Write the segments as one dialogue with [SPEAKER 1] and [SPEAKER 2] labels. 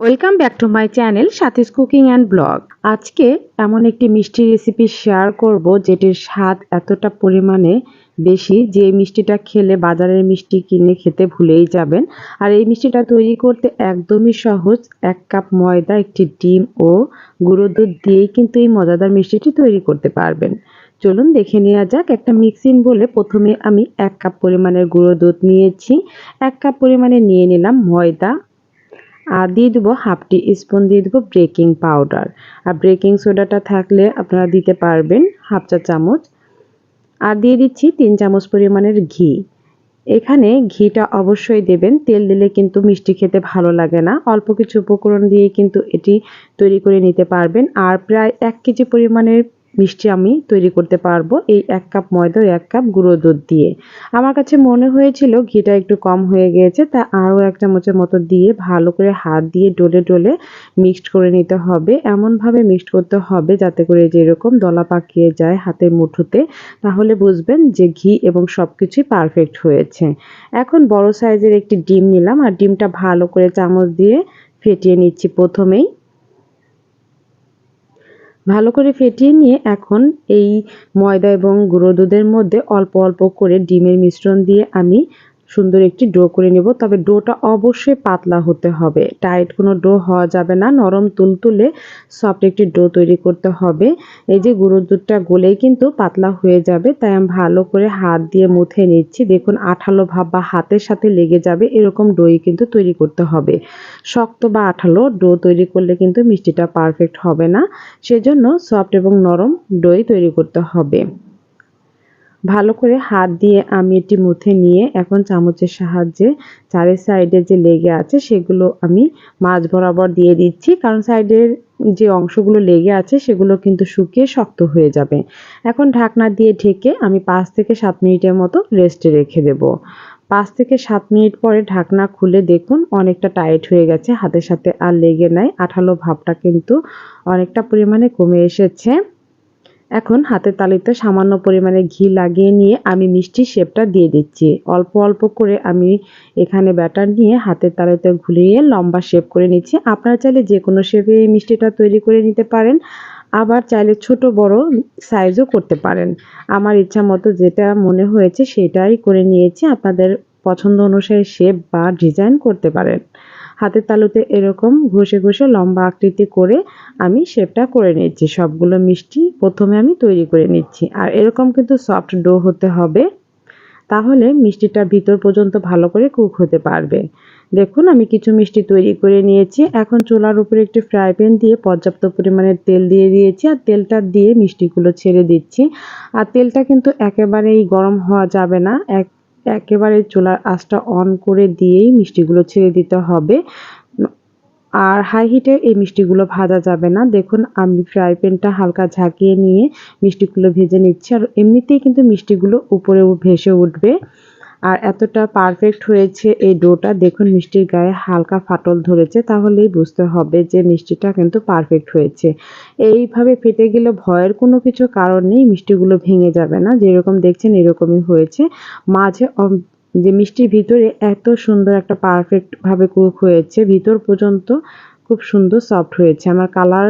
[SPEAKER 1] Welcome back to my channel Sathi's cooking and blog আজকে এমন একটি মিষ্টি রেসিপি শেয়ার করব যেটির স্বাদ এতটা পরিমাণে বেশি যে মিষ্টিটা খেলে বাজারের মিষ্টি কিনে খেতে ভুলেই যাবেন। আর এই মিষ্টিটা তৈরি করতে একদমই সহজ। এক কাপ ময়দা, একটি ডিম ও গুঁড়ো দুধ দিয়েই কিন্তু এই মজাদার মিষ্টিটি তৈরি করতে পারবেন। চলুন দেখে নেওয়া যাক। একটা মিক্সিং বলে প্রথমে আমি এক কাপ পরিমাণের গুঁড়ো দুধ নিয়েছি। এক কাপ পরিমাণে নিয়ে নিলাম ময়দা আর দিয়ে দেবো হাফ টি স্পুন দিয়ে দেবো বেকিং পাউডার। আর বেকিং সোডাটা থাকলে আপনারা দিতে পারবেন হাফ চা চামচ। আর দিয়ে দিচ্ছি তিন চামচ পরিমাণের ঘি। এখানে ঘিটা অবশ্যই দেবেন, তেল দিলে কিন্তু মিষ্টি খেতে ভালো লাগে না। অল্প কিছু উপকরণ দিয়ে কিন্তু এটি তৈরি করে নিতে পারবেন। আর প্রায় এক কেজি পরিমাণের মিষ্টি আমি তৈরি করতে পারব এই এক কাপ ময়দা এক কাপ গুঁড়ো দুধ দিয়ে। আমার কাছে মনে হয়েছিল ঘিটা একটু কম হয়ে গিয়েছে, তা আরও এক চামচের মতো দিয়ে ভালো করে হাত দিয়ে ডলে ডলে মিক্সড করে নিতে হবে। এমনভাবে মিক্সড করতে হবে যাতে করে যেরকম দলা পাকিয়ে যায় হাতের মুঠোতে, তাহলে বুঝবেন যে ঘি এবং সব কিছুই পারফেক্ট হয়েছে। এখন বড় সাইজের একটি ডিম নিলাম, আর ডিমটা ভালো করে চামচ দিয়ে ফেটিয়ে নিচ্ছি প্রথমেই। ভালো করে ফেটিয়ে নিয়ে এখন এই ময়দা এবং গুঁড়ো দুধের মধ্যে অল্প অল্প করে ডিমের মিশ্রণ দিয়ে আমি সুন্দর একটি ডো করে নেব। তবে ডোটা অবশ্যই পাতলা হতে হবে। টাইট কোনো ডো হওয়া যাবে না। নরম তুলতুলে সফট একটি ডো তৈরি করতে হবে। এই যে গুঁড়ো দুধটা গলেই কিন্তু পাতলা হয়ে যাবে। তাই আমি ভালো করে হাত দিয়ে মুথে নিচ্ছি। দেখুন, আঠালো ভাব বা হাতের সাথে লেগে যাবে। এরকম ডোই কিন্তু তৈরি করতে হবে। শক্ত বা আঠালো ডো তৈরি করলে কিন্তু মিষ্টিটা পারফেক্ট হবে না। সেজন্য সফট এবং নরম ডোই তৈরি করতে হবে। ভালো করে হাত দিয়ে আমি এটি মুথে নিয়ে এখন চামচের সাহায্যে চারের সাইডে যে লেগে আছে সেগুলো আমি মাছ বরাবর দিয়ে দিচ্ছি। কারণ সাইডের যে অংশগুলো লেগে আছে সেগুলো কিন্তু শুকিয়ে শক্ত হয়ে যাবে। এখন ঢাকনা দিয়ে ঢেকে আমি পাঁচ থেকে সাত মিনিটের মতো রেস্টে রেখে দেব। পাঁচ থেকে সাত মিনিট পরে ঢাকনা খুলে দেখুন অনেকটা টাইট হয়ে গেছে, হাতের সাথে আর লেগে নাই। আঠালো ভাবটা কিন্তু অনেকটা পরিমাণে কমে এসেছে। এখন হাতের তালিতে সামান্য পরিমাণে ঘি লাগিয়ে নিয়ে আমি মিষ্টি শেপটা দিয়ে দিচ্ছি। অল্প অল্প করে আমি এখানে ব্যাটার নিয়ে হাতের তালিতে ঘুরিয়ে লম্বা শেপ করে নিচ্ছি। আপনারা চাইলে যে কোনো শেপে এই মিষ্টিটা তৈরি করে নিতে পারেন, আবার চাইলে ছোট বড় সাইজও করতে পারেন। আমার ইচ্ছা মতো যেটা মনে হয়েছে সেটাই করে নিয়েছি। আপনাদের পছন্দ অনুসারে শেপ বা ডিজাইন করতে পারেন। হাতের তালুতে এরকম ঘষে ঘষে লম্বা আকৃতি করে আমি শেপটা করে নিচ্ছি। সবগুলো মিষ্টি প্রথমে আমি তৈরি করে নিচ্ছি। আর এরকম কিন্তু সফট ডো হতে হবে। তাহলে মিষ্টিটা ভিতর পর্যন্ত ভালো করে কুক হতে পারবে। দেখুন, আমি কিছু মিষ্টি তৈরি করে নিয়েছি। এখন চুলার উপরে একটি ফ্রাই প্যান দিয়ে পর্যাপ্ত পরিমাণে তেল দিয়ে দিয়েছি আর তেলটা দিয়ে মিষ্টিগুলো ছেড়ে দিচ্ছি। আর তেলটা কিন্তু একেবারেই গরম হওয়া যাবে না। এক একেবারে চুলার আঁচটা অন করে দিয়েই মিষ্টিগুলো ছেড়ে দিতে হবে। আর হাই হিটে এই মিষ্টিগুলো ভাজা যাবে না। দেখুন, আমি ফ্রাই প্যানটা হালকা ঝাঁকিয়ে নিয়ে মিষ্টিগুলো ভেজে নিচ্ছি। আর এমনিতেই কিন্তু মিষ্টিগুলো উপরে ভেসে উঠবে। আর এতটা পারফেক্ট হয়েছে এই ডোটা। দেখুন, মিষ্টির গায়ে হালকা ফাটল ধরেছে, তাহলেই বুঝতে হবে যে মিষ্টিটা কিন্তু পারফেক্ট হয়েছে। এইভাবে ফেটে গেলে ভয়ের কোনো কিছু কারণ নেই, মিষ্টিগুলো ভেঙে যাবে না। যেরকম দেখছেন, এরকমই হয়েছে। মাঝে যে মিষ্টির ভিতরে এত সুন্দর একটা পারফেক্টভাবে কুক হয়েছে, ভিতর পর্যন্ত খুব সুন্দর সফট হয়েছে। আমার কালার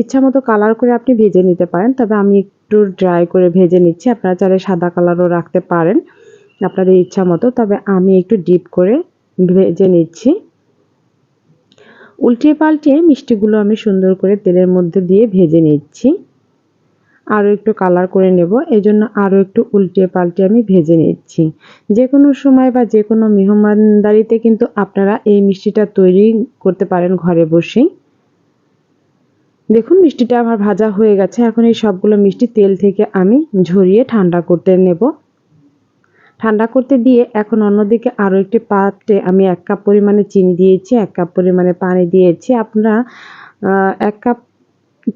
[SPEAKER 1] ইচ্ছা মতো কালার করে আপনি ভেজে নিতে পারেন, তবে আমি একটু ড্রাই করে ভেজে নিচ্ছি। আপনারা চাইলে সাদা কালারও রাখতে পারেন। আপনাদের ইচ্ছা মতো, তবে আমি একটু ডিপ করে ভেজে নিচ্ছি। উল্টিয়ে পাল্টিয়ে মিষ্টিগুলো আমি সুন্দর করে তেলের মধ্যে দিয়ে ভেজে নিচ্ছি। আরও একটু কালার করে নেব এই জন্য আরও একটু উল্টিয়ে পাল্টে আমি ভেজে নিচ্ছি। যে কোনো সময় বা যে কোনো মেহমানদারিতে কিন্তু আপনারা এই মিষ্টিটা তৈরি করতে পারেন ঘরে বসেই। দেখুন, মিষ্টিটা আমার ভাজা হয়ে গেছে। এখন এই সবগুলো মিষ্টি তেল থেকে আমি ঝরিয়ে ঠান্ডা করতে নেব। ঠান্ডা করতে দিয়ে এখন অন্যদিকে আরও একটি পাত্রে আমি এক কাপ পরিমাণে চিনি দিয়েছি, এক কাপ পরিমাণে পানি দিয়েছি। আপনারা এক কাপ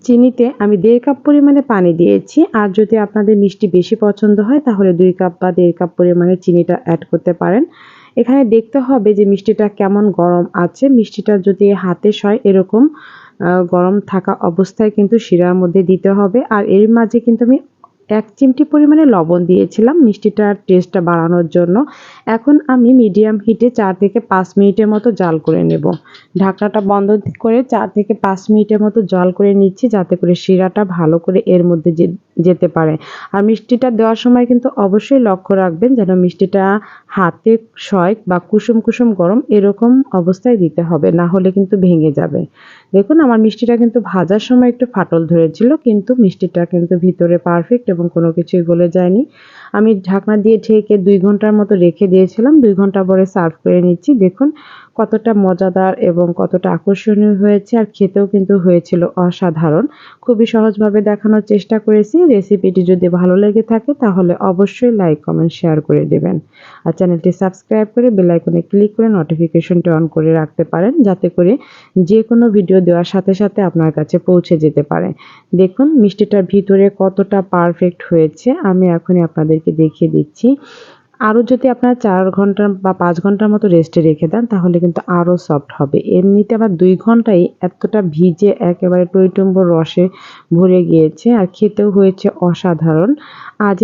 [SPEAKER 1] চিনিতে আমি দেড় কাপ পরিমাণে পানি দিয়েছি। আর যদি আপনাদের মিষ্টি বেশি পছন্দ হয়, তাহলে দুই কাপ বা দেড় কাপ পরিমাণে চিনিটা অ্যাড করতে পারেন। এখানে দেখতে হবে যে মিষ্টিটা কেমন গরম আছে। মিষ্টিটা যদি হাতে সয় এরকম গরম থাকা অবস্থায় কিন্তু শিরার মধ্যে দিতে হবে। আর এর মাঝে কিন্তু আমি এক চিমটি পরিমাণে লবণ দিয়েছিলাম। মিষ্টিটার টেস্টটা বাড়ানোর জন্য। এখন আমি মিডিয়াম হিটে চার থেকে পাঁচ মিনিটের মতো জাল করে নেব। ঢাকনাটা বন্ধ করে চার থেকে পাঁচ মিনিটের মতো জল করে নিচ্ছি যাতে করে শিরাটা ভালো করে এর মধ্যে যেতে পারে। আর মিষ্টিটা দেওয়ার সময় কিন্তু অবশ্যই লক্ষ্য রাখবেন যেন মিষ্টিটা হাতে সয় বা কুসুম কুসুম গরম এরকম অবস্থায় দিতে হবে, না হলে কিন্তু ভেঙে যাবে। দেখুন, আমার মিষ্টিটা কিন্তু ভাজার সময় একটু ফাটল ধরেছিল, কিন্তু মিষ্টিটা কিন্তু ভিতরে পারফেক্ট এবং কোনো কিছুই গলে যায়নি। আমি ঢাকনা দিয়ে ঢেকে দুই ঘণ্টার মতো রেখে দিয়েছিলাম। দুই ঘণ্টা পরে সার্ভ করে নিচ্ছি। দেখুন কতটা মজাদার এবং কতটা আকর্ষণীয় হয়েছে আর খেতেও কিন্তু হয়েছিল অসাধারণ। খুবই সহজভাবে দেখানোর চেষ্টা করেছি। রেসিপিটি যদি ভালো লেগে থাকে তাহলে অবশ্যই লাইক, কমেন্ট, শেয়ার করে দেবেন। আর চ্যানেলটি সাবস্ক্রাইব করে বেল আইকনে ক্লিক করে নোটিফিকেশনটি অন করে রাখতে পারেন যাতে করে যে কোনো ভিডিও দেওয়ার সাথে সাথে আপনার কাছে পৌঁছে যেতে পারে। দেখুন মিষ্টিটার ভিতরে কতটা পারফেক্ট হয়েছে। আমি এখনই আপনাদেরকে দেখিয়ে দিচ্ছি। আরও যদি আপনারা চার ঘণ্টা বা পাঁচ ঘণ্টার মতো রেস্টে রেখে দেন, তাহলে কিন্তু আরও সফট হবে। এমনিতে আবার দুই ঘন্টাই এতটা ভিজে, একেবারে টইটুম্বর রসে ভরে গিয়েছে, আর খেতেও হয়েছে অসাধারণ। আজ